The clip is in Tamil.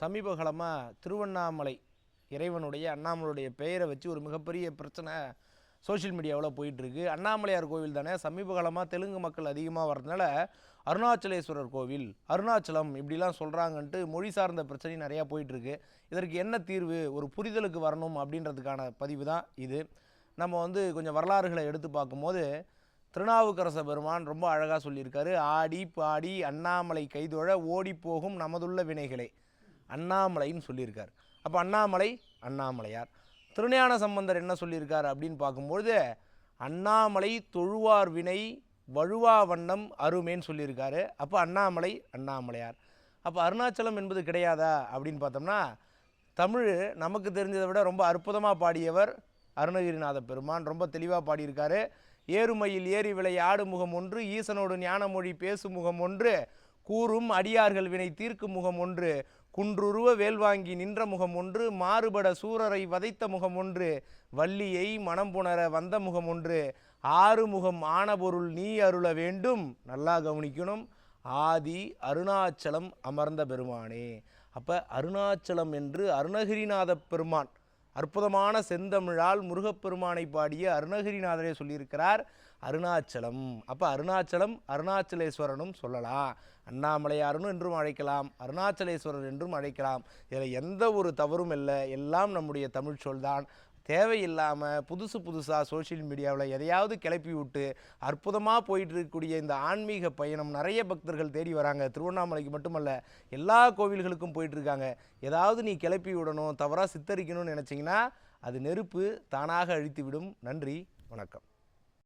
சமீப காலமாக திருவண்ணாமலை இறைவனுடைய அண்ணாமலையுடைய பெயரை வச்சு ஒரு மிகப்பெரிய பிரச்சனை சோஷியல் மீடியாவில் போயிட்டுருக்கு. அண்ணாமலையார் கோவில் தானே. சமீப காலமாக தெலுங்கு மக்கள் அதிகமாக வர்றதுனால அருணாச்சலேஸ்வரர் கோவில் அருணாச்சலம் இப்படிலாம் சொல்கிறாங்கன்ட்டு மொழி சார்ந்த பிரச்சனை நிறையா போயிட்டுருக்கு. இதற்கு என்ன தீர்வு? ஒரு புரிதலுக்கு வரணும் அப்படின்றதுக்கான பதிவு தான் இது. நம்ம வந்து கொஞ்சம் வரலாறுகளை எடுத்து பார்க்கும்போது திருநாவுக்கரச பெருமான் ரொம்ப அழகாக சொல்லியிருக்காரு. ஆடி பாடி அண்ணாமலை கைதொழ ஓடி போகும் நமதுள்ள வினைகளை. அண்ணாமலைன்னு சொல்லியிருக்கார். அப்போ அண்ணாமலை அண்ணாமலையார். திருஞான சம்பந்தர் என்ன சொல்லியிருக்கார் அப்படின்னு பார்க்கும்பொழுது அண்ணாமலை தொழுவார் வினை வழுவா வண்ணம் அருமேன்னு சொல்லியிருக்காரு. அப்போ அண்ணாமலை அண்ணாமலையார். அப்போ அருணாச்சலம் என்பது கிடையாதா அப்படின்னு பார்த்தோம்னா தமிழ் நமக்கு தெரிஞ்சதை விட ரொம்ப அற்புதமாக பாடியவர் அருணகிரிநாத பெருமான். ரொம்ப தெளிவாக பாடியிருக்காரு. ஏறுமையில் ஏறி விளை ஆடு முகம் ஒன்று ஈசனோடு ஞானமொழி பேசும் முகம் ஒன்று கூறும் அடியார்கள் வினை தீர்க்கும் முகம் ஒன்று குன்றுருவ வேல்வாங்கி நின்ற முகம் ஒன்று மாறுபட சூரரை வதைத்த முகம் ஒன்று வள்ளியை மனம் புணர வந்த முகம் ஒன்று. ஆறு முகம் ஆன பொருள் நீ அருள வேண்டும். நல்லா கவனிக்கணும். ஆதி அருணாச்சலம் அமர்ந்த பெருமானே. அப்போ அருணாச்சலம் என்று அருணகிரிநாத பெருமான் அற்புதமான செந்தமிழால் முருகப்பெருமானை பாடிய அருணகிரிநாதரே சொல்லியிருக்கிறார் அருணாச்சலம். அப்போ அருணாச்சலம் அருணாச்சலேஸ்வரனும் சொல்லலாம். அண்ணாமலையாருன்னு என்றும் அழைக்கலாம் அருணாச்சலேஸ்வரர் என்றும் அழைக்கலாம். இதில் எந்த ஒரு தவறும் இல்லை. எல்லாம் நம்முடைய தமிழ் சொல்தான். தேவையில்லாமல் புதுசு புதுசாக சோஷியல் மீடியாவில் எதையாவது கிளப்பி விட்டு அற்புதமாக போயிட்டு இருக்கக்கூடிய இந்த ஆன்மீக பயணம் நிறைய பக்தர்கள் தேடி வராங்க. திருவண்ணாமலைக்கு மட்டுமல்ல எல்லா கோவில்களுக்கும் போயிட்டுருக்காங்க ஏதாவது நீ கிளப்பி விடணும் தவறாக சித்தரிக்கணும்னு நினச்சிங்கன்னா அது நெருப்பு தானாக அழித்து விடும். நன்றி வணக்கம்.